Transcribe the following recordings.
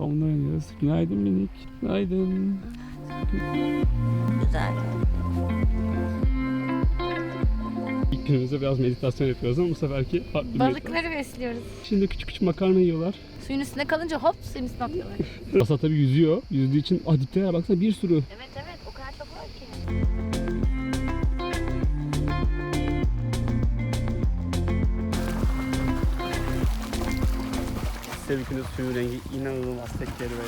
Onunla oynuyoruz. Günaydın minik. Günaydın. Güzel. İlk günümüzde biraz meditasyon yapıyoruz ama bu seferki farklı bir meditasyon. Balıkları besliyoruz. Şimdi küçük küçük makarna yiyorlar. Suyun üstüne kalınca hop suyun üstüne atlıyorlar. Asa tabii yüzüyor. Yüzdüğü için dipteler baksana bir sürü. evet evet Sevginin suyun rengi inanılmaz tek kelime.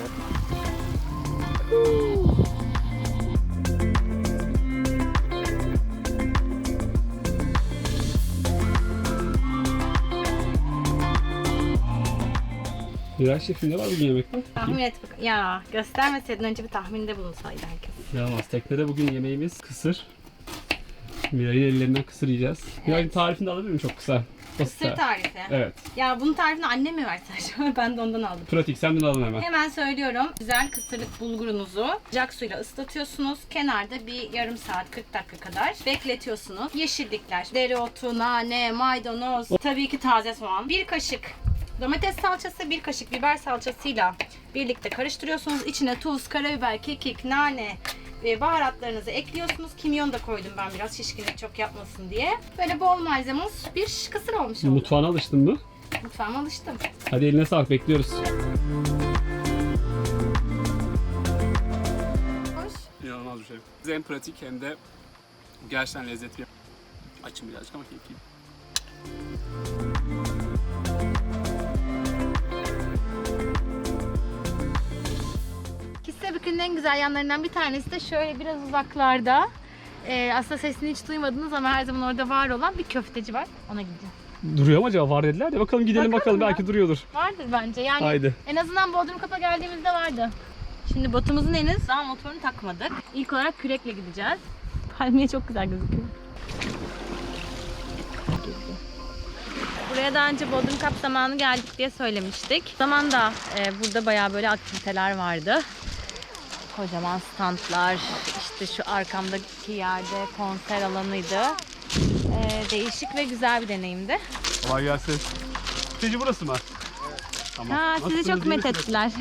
Miray Şef'in ne var bugün yemekte? Tahmin et bak. Ya göstermeseydin önce bir tahminde bulunsaydı herkes. Yaramaz. Teknede bugün yemeğimiz kısır. Miray'ın ellerinden kısır yiyeceğiz. Miray'ın tarifini de alabilir miyim çok kısa? Basit Sır tarif. tarifi. Evet. Ya bunun tarifini annem mi verse acaba? Ben de ondan aldım. Pratik. Senden alın hemen. Hemen söylüyorum. Güzel kısırlık bulgurunuzu sıcak suyla ıslatıyorsunuz. Kenarda bir yarım saat 40 dakika kadar bekletiyorsunuz. Yeşillikler, dereotu, nane, maydanoz, tabii ki taze soğan. Bir kaşık domates salçası, bir kaşık biber salçasıyla birlikte karıştırıyorsunuz. İçine tuz, karabiber, kekik, nane ve baharatlarınızı ekliyorsunuz. Kimyon da koydum ben biraz şişkinlik çok yapmasın diye. Böyle bol malzemeli bir kısır olmuş oldu. Mutfağına alıştın mı? Mutfağıma alıştım. Hadi eline sağlık. Bekliyoruz. Hoş. İnanılmaz bir şey. Hem pratik hem de gerçekten lezzetli. Açım birazcık ama keyifli. Kissebükü'nün en güzel yanlarından bir tanesi de şöyle biraz uzaklarda. Ee, aslında sesini hiç duymadınız ama her zaman orada var olan bir köfteci var. Ona gideceğim. Duruyor mu acaba? Var dediler de bakalım gidelim Bakalım bakalım. ya. Belki duruyordur. Vardır bence. Yani Haydi. en azından Bodrum Kap'a geldiğimizde vardı. Şimdi botumuzun henüz daha motorunu takmadık. İlk olarak kürekle gideceğiz. Palmiye çok güzel gözüküyor. Buraya daha önce Bodrum Kap zamanı geldik diye söylemiştik. O zaman da e, burada bayağı böyle aktiviteler vardı. Kocaman standlar, işte şu arkamdaki yerde konser alanıydı. E, değişik ve güzel bir deneyimdi. Kolay gelsin. Siteci burası mı? Tamam. Ha, sizi Nasılsınız, çok iyi met misiniz? ettiler.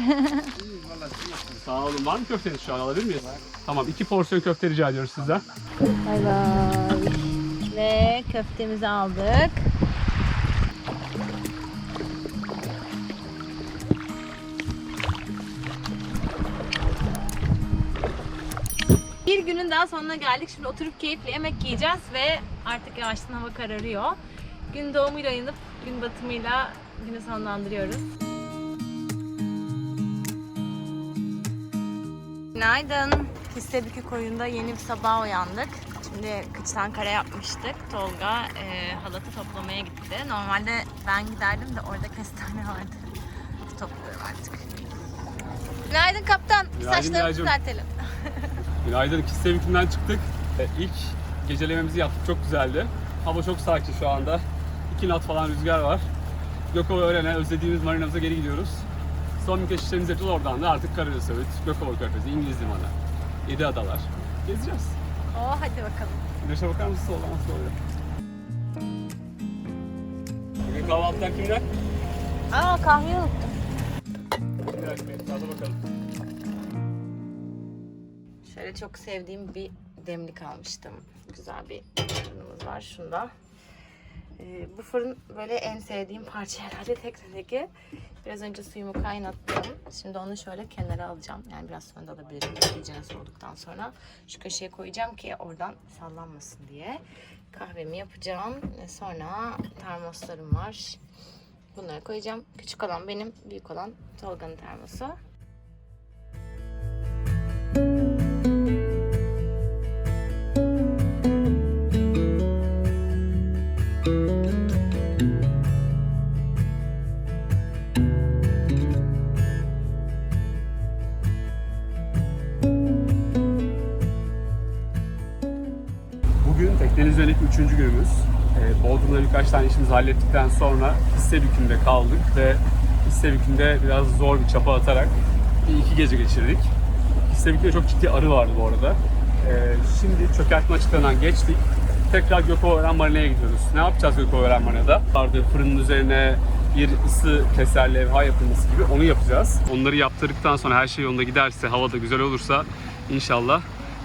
Sağ olun. Var mı köfteniz şu an alabilir miyiz? Tamam. iki porsiyon köfte rica ediyoruz sizden. Bay bay. Ve köftemizi aldık. Günün daha sonuna geldik. Şimdi oturup keyifli yemek yiyeceğiz ve artık yavaştan hava kararıyor. Gün doğumuyla uyanıp gün batımıyla günü sonlandırıyoruz. Günaydın. Kissebükü koyunda yeni bir sabah uyandık. Şimdi kıçtan kare yapmıştık. Tolga e, halatı toplamaya gitti. Normalde ben giderdim de orada kestane vardı. Topluyorum artık. Günaydın kaptan. Günaydın Saçlarımızı düzeltelim. Günaydın. Kissevik'inden çıktık. E, ilk gecelememizi yaptık. Çok güzeldi. Hava çok sakin şu anda. 2 knot falan rüzgar var. Gökova Ören'e özlediğimiz marinamıza geri gidiyoruz. Son birkaç işlerimizi yapacağız. Oradan da artık Karadeniz Söğüt, Gökova Körfezi, İngiliz Limanı, Yedi Adalar. Gezeceğiz. Oo hadi bakalım. Güneşe bakar mısın? Soldan nasıl oluyor? Bugün kahvaltıdan kimler? Aa kahveyi unuttum. Kimler? Hadi bakalım. Şöyle çok sevdiğim bir demlik almıştım. Güzel bir fırınımız var şunda. Ee, bu fırın böyle en sevdiğim parça herhalde teknedeki. Biraz önce suyumu kaynattım. Şimdi onu şöyle kenara alacağım. Yani biraz sonra alabilirim. İyicene soğuduktan sonra. Şu köşeye koyacağım ki oradan sallanmasın diye. Kahvemi yapacağım. Sonra termoslarım var. Bunları koyacağım. Küçük olan benim, büyük olan Tolga'nın termosu. Üçüncü günümüz. Ee, Bodrum'da birkaç tane işimizi hallettikten sonra Hissebükü'nde kaldık ve Hissebükü'nde biraz zor bir çapa atarak bir iki gece geçirdik. Hissebükü'nde çok ciddi arı vardı bu arada. Ee, şimdi çökertme açıklarından geçtik. Tekrar Gökoveren Marina'ya gidiyoruz. Ne yapacağız Gökoveren Marina'da? Vardı fırının üzerine bir ısı keser levha yapılması gibi onu yapacağız. Onları yaptırdıktan sonra her şey yolunda giderse, hava da güzel olursa inşallah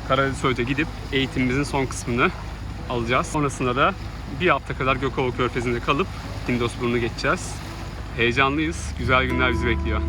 Karadeniz Söğüt'e gidip eğitimimizin son kısmını alacağız. Sonrasında da bir hafta kadar Gökova Körfezi'nde kalıp Hindosburnu'nu geçeceğiz. Heyecanlıyız. Güzel günler bizi bekliyor.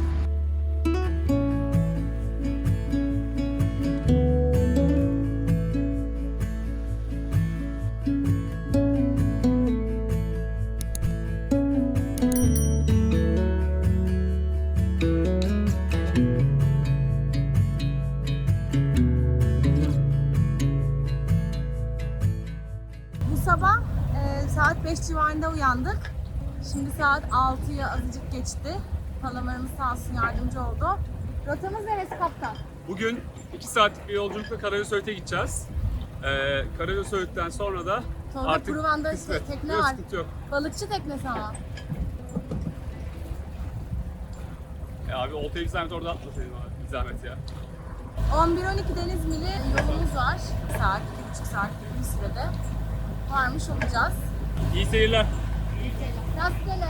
Uyandık. Şimdi saat 6'ya azıcık geçti. Palamarımız sağ olsun yardımcı oldu. Rotamız neresi kaptan? Bugün 2 saatlik bir yolculukla Karadeniz Söğüt'e gideceğiz. Ee, Karadeniz Söğüt'ten sonra da Sonra artık Kuruvan'da kısmet. te- tekne Yok, var. yok. Balıkçı teknesi ama. E abi oltayı bir zahmet orada atmasaydın abi. Bir zahmet ya. 11-12 deniz mili yolumuz var. Saat, 2,5 saat gibi bir sürede. Varmış olacağız. İyi seyirler. Rastgele.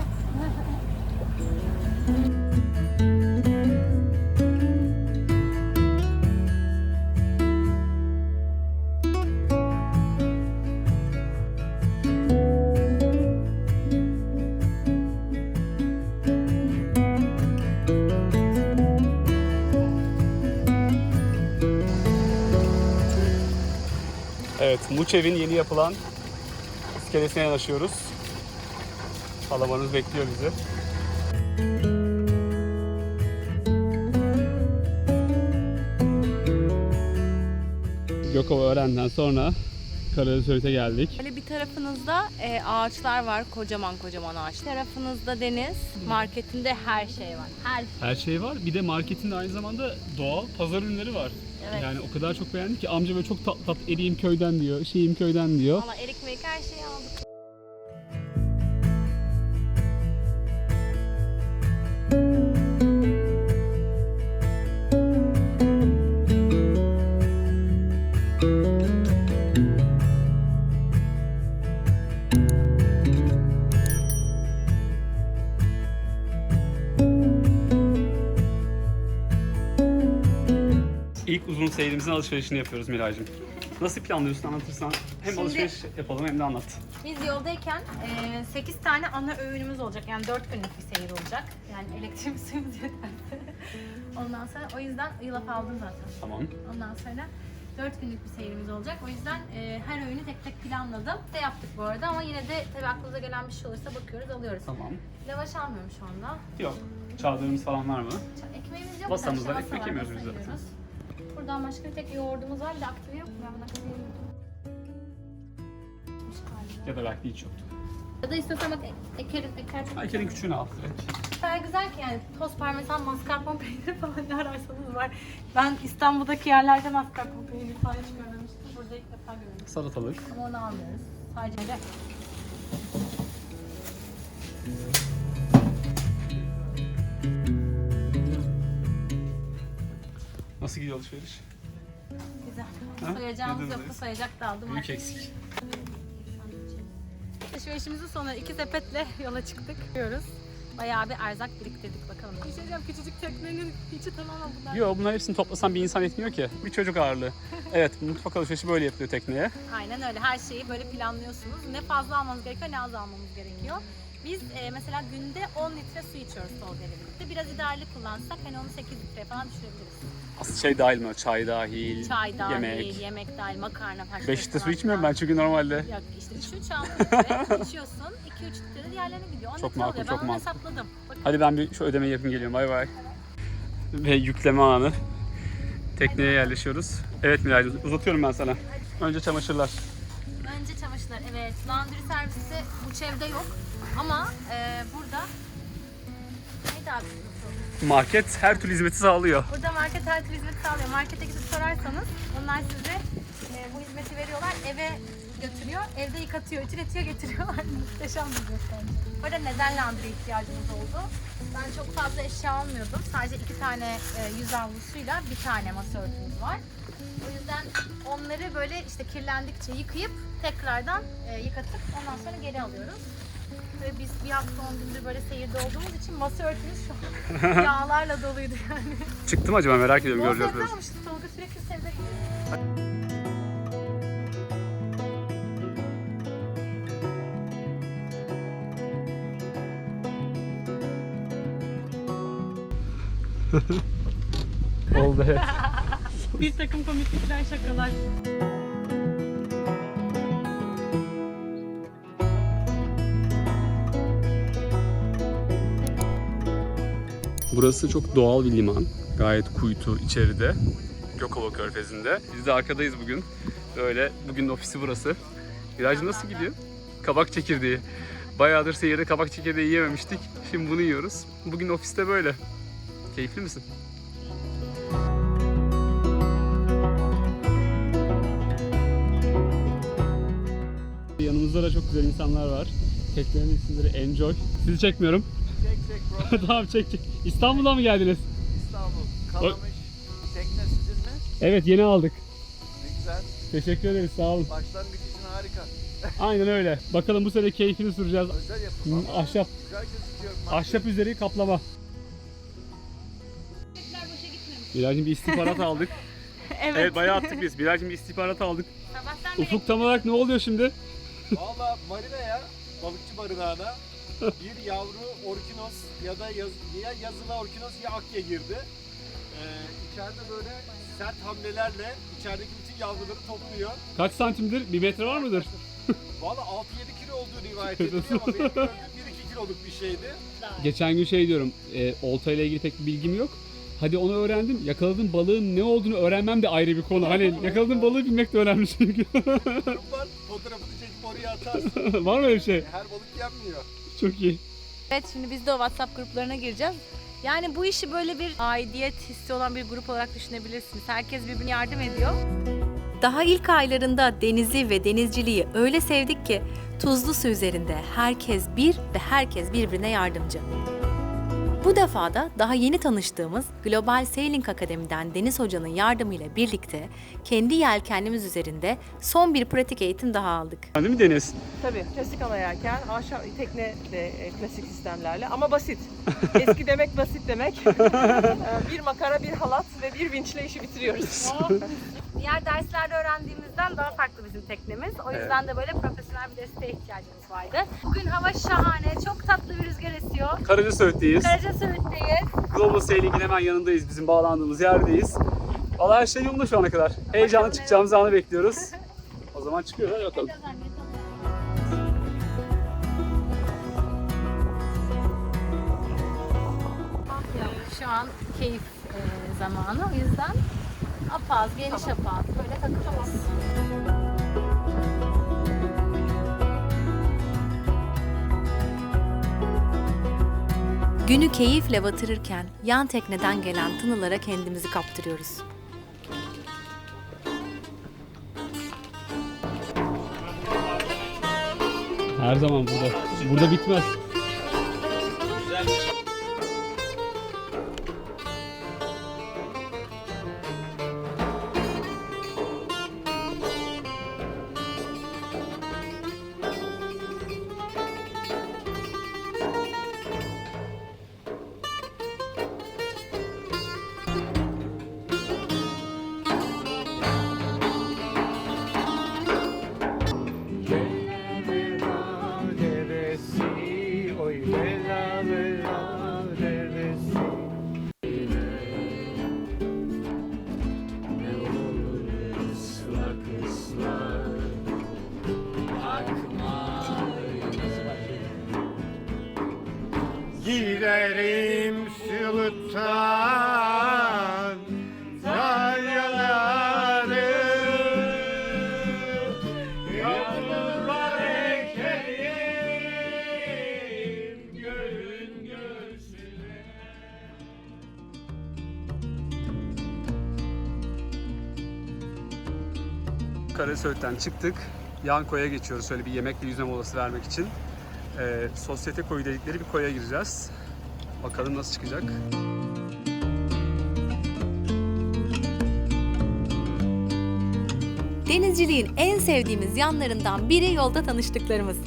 Evet, Muçev'in yeni yapılan iskelesine yanaşıyoruz. Palamarımız bekliyor bizi. Gökova öğrenden sonra Karadeniz Söğüt'e geldik. Böyle bir tarafınızda e, ağaçlar var, kocaman kocaman ağaç. Tarafınızda deniz, marketinde her şey var. Her şey. Her şey var. Bir de marketinde aynı zamanda doğal pazar ürünleri var. Evet. Yani o kadar çok beğendim ki amca böyle çok tat tat eriyim köyden diyor, şeyim köyden diyor. Valla erik merik her şeyi aldık. İlk uzun seyrimizin alışverişini yapıyoruz Miray'cığım. Nasıl planlıyorsun anlatırsan hem Şimdi- alışveriş yapalım hem de anlat. Biz yoldayken 8 tane ana öğünümüz olacak. Yani 4 günlük bir seyir olacak. Yani elektriğimiz suyumuz yeterli. Ondan sonra o yüzden yılaf aldım zaten. Tamam. Ondan sonra 4 günlük bir seyrimiz olacak. O yüzden e, her öğünü tek tek planladım. De yaptık bu arada ama yine de tabii aklınıza gelen bir şey olursa bakıyoruz alıyoruz. Tamam. Lavaş almıyorum şu anda. Yok. Çadırımız falan var mı? Ç- Ekmeğimiz yok. Masamızda da işte ekmek masa var, yemiyoruz biz zaten. yiyoruz. Buradan başka bir tek yoğurdumuz var. Bir de aktive yok mu? Ben bunu aktive. Ya da belki hiç yoktu. Ya da istiyorsan bak ek- ekerim, eker çok Ayker'in küçüğünü al direkt. O kadar güzel ki yani toz parmesan, mascarpone peyniri falan ne ararsanız var. Ben İstanbul'daki yerlerde mascarpone peyniri falan hiç görmemiştim. Burada ilk defa görüyorum. Salatalık. Ama onu almıyoruz. Sadece Nasıl gidiyor alışveriş? güzel. Ha? Sayacağımız Neden yoktu, sayacak da aldım. Büyük eksik. Alışverişimizin sonra iki sepetle yola çıktık. Diyoruz. Bayağı bir erzak biriktirdik bakalım. Bir şey diyeceğim, küçücük teknenin içi tamamen bunlar. Yok bunların hepsini toplasan bir insan etmiyor ki. Bir çocuk ağırlığı. Evet mutfak alışverişi böyle yapılıyor tekneye. Aynen öyle. Her şeyi böyle planlıyorsunuz. Ne fazla almanız gerekiyor ne az almamız gerekiyor. Biz e, mesela günde 10 litre su içiyoruz Tolga ile birlikte. Biraz idareli kullansak hani onu 8 litre falan düşürebiliriz. Aslında şey dahil mi? Çay dahil, Çay dahil, yemek. yemek, dahil, makarna falan. 5 litre su içmiyorum ben çünkü normalde. Yok işte 3 6 litre içiyorsun. 2-3 litre de diğerlerine gidiyor. 10 Çok litre makul, oluyor. çok ben onu makul. hesapladım. Bakın. Hadi ben bir şu ödemeyi yapayım geliyorum. Bay bay. Ve yükleme anı. Tekneye yerleşiyoruz. Evet Miray uzatıyorum ben sana. Önce çamaşırlar. Önce çamaşırlar. Evet. Laundry servisi bu çevre yok. Ama e, burada neydi abi? Market her türlü hizmeti sağlıyor. Burada market her türlü hizmeti sağlıyor. Markete gidip sorarsanız onlar size e, bu hizmeti veriyorlar. Eve götürüyor, evde yıkatıyor, ütületiyor, getiriyorlar. Muhteşem bir hizmet bence. Burada neden laundry ihtiyacımız oldu? Ben çok fazla eşya almıyordum. Sadece iki tane e, yüz havlusuyla bir tane masa örtümüz var. O yüzden onları böyle işte kirlendikçe yıkayıp tekrardan e, yıkatıp ondan sonra geri alıyoruz. Ve biz bir hafta 10 gündür böyle seyirde olduğumuz için masa örtümüz şu an yağlarla doluydu yani. Çıktı mı acaba merak ediyorum Bol göreceğiz sebze biraz. almıştık. Tolga sürekli sebze. Oldu. Bir takım komiklikler, şakalar. Burası çok doğal bir liman. Gayet kuytu içeride. Gökova Körfezi'nde. Biz de arkadayız bugün. Böyle bugün ofisi burası. Virajı nasıl gidiyor? Kabak çekirdeği. Bayağıdır seyirde kabak çekirdeği yiyememiştik. Şimdi bunu yiyoruz. Bugün ofiste böyle. Keyifli misin? Yanımızda da çok güzel insanlar var. Teklerin isimleri Enjoy. Sizi çekmiyorum. Çek bro. tamam çek çek. İstanbul'dan mı geldiniz? İstanbul. Kalamış. Tekne sizin mi? Evet yeni aldık. Ne güzel. Teşekkür ederiz sağ olun. Başlangıç için harika. Aynen öyle. Bakalım bu sene keyfini süreceğiz. Özel yapım Hı, ama Ahşap. güzel gözüküyor. Ahşap üzeri kaplama. Bilal'cim bir istihbarat aldık. Evet. evet bayağı attık biz. Bilal'cim bir istihbarat aldık. Sabahtan beri Ufuk tam olarak ne oluyor şimdi? Valla marinaya, balıkçı barınağına bir yavru orkinos ya da yaz, ya yazılı orkinos ya akya girdi. Ee, içeride böyle sert hamlelerle içerideki bütün yavruları topluyor. Kaç santimdir? Bir metre var mıdır? Valla 6-7 kilo olduğu rivayet ediliyor ama benim gördüğüm 1-2 kiloluk bir şeydi. Geçen gün şey diyorum. E, olta ile ilgili pek bir bilgim yok. Hadi onu öğrendim. Yakaladığım balığın ne olduğunu öğrenmem de ayrı bir konu. Hani yakaladığım balığı bilmek de önemli çünkü. Var, fotoğrafını çekip oraya atarsın. var mı öyle bir şey? Her balık yenmiyor. Çok iyi. Evet şimdi biz de o WhatsApp gruplarına gireceğiz. Yani bu işi böyle bir aidiyet hissi olan bir grup olarak düşünebilirsiniz. Herkes birbirine yardım ediyor. Daha ilk aylarında denizi ve denizciliği öyle sevdik ki tuzlu su üzerinde herkes bir ve herkes birbirine yardımcı. Bu defa da daha yeni tanıştığımız Global Sailing Akademi'den Deniz Hoca'nın yardımıyla birlikte kendi yelkenimiz üzerinde son bir pratik eğitim daha aldık. Değil mi Deniz? Tabii klasik ana yelken, ahşap tekne de e, klasik sistemlerle ama basit. Eski demek basit demek. Ee, bir makara, bir halat ve bir vinçle işi bitiriyoruz. Diğer derslerde öğrendiğimizden daha farklı bizim teknemiz. O yüzden de böyle profesyonel bir desteğe ihtiyacımız vardı. Bugün hava şahane, çok tatlı bir rüzgar esiyor. Karaca Söğüt'teyiz. Karaca Söğüt'teyiz. Global Sailing'in hemen yanındayız. Bizim bağlandığımız yerdeyiz. Valla her şey yolunda şu ana kadar. Heyecanlı çıkacağımız anı bekliyoruz. O zaman çıkıyoruz. Hadi bakalım. Şu an keyif e, zamanı. O yüzden apaz, geniş apaz böyle takılıyoruz. Günü keyifle batırırken yan tekneden gelen tınılara kendimizi kaptırıyoruz. Her zaman burada. Burada bitmez. Karasöğüt'ten çıktık. Yan koya geçiyoruz şöyle bir yemek ve yüzme molası vermek için. Ee, sosyete koyu dedikleri bir koya gireceğiz. Bakalım nasıl çıkacak. Denizciliğin en sevdiğimiz yanlarından biri yolda tanıştıklarımız.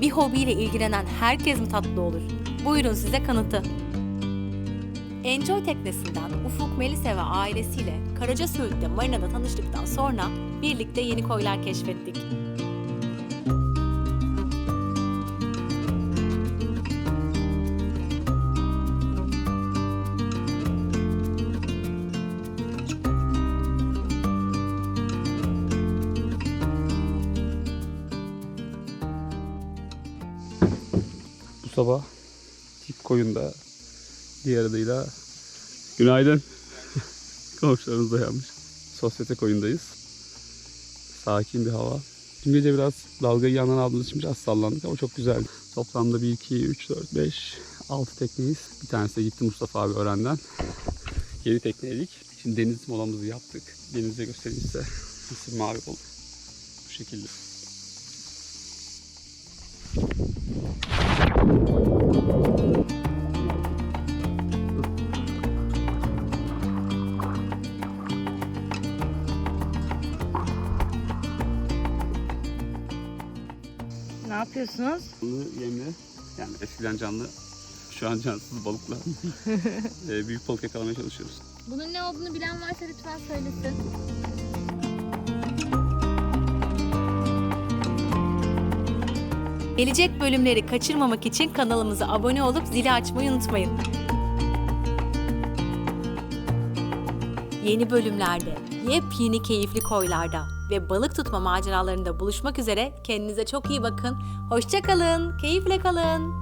Bir hobiyle ilgilenen herkes mi tatlı olur? Buyurun size kanıtı. Enjoy teknesinden Ufuk Melise ve ailesiyle Karaca Söğüt'te marinada tanıştıktan sonra birlikte yeni koylar keşfettik. Bu sabah tip koyunda diğer adıyla günaydın. Komşularımız dayanmış. Sosyete koyundayız. Sakin bir hava. Dün gece biraz dalgayı yandan aldığımız için biraz sallandık ama çok güzeldi. Toplamda 1, 2, 3, 4, 5, 6 tekneyiz. Bir tanesi de gitti Mustafa abi öğrenden. 7 tekneydik. Şimdi deniz molamızı yaptık. Denize göstereyim size. Nasıl mavi oldu. Bu şekilde. Yapıyorsunuz? Canlı yemli. Yani eskiden canlı. Şu an cansız balıkla e, büyük balık yakalamaya çalışıyoruz. Bunun ne olduğunu bilen varsa lütfen söylesin. Gelecek bölümleri kaçırmamak için kanalımıza abone olup zili açmayı unutmayın. Yeni bölümlerde, yepyeni keyifli koylarda ve balık tutma maceralarında buluşmak üzere. Kendinize çok iyi bakın. Hoşça kalın, keyifle kalın.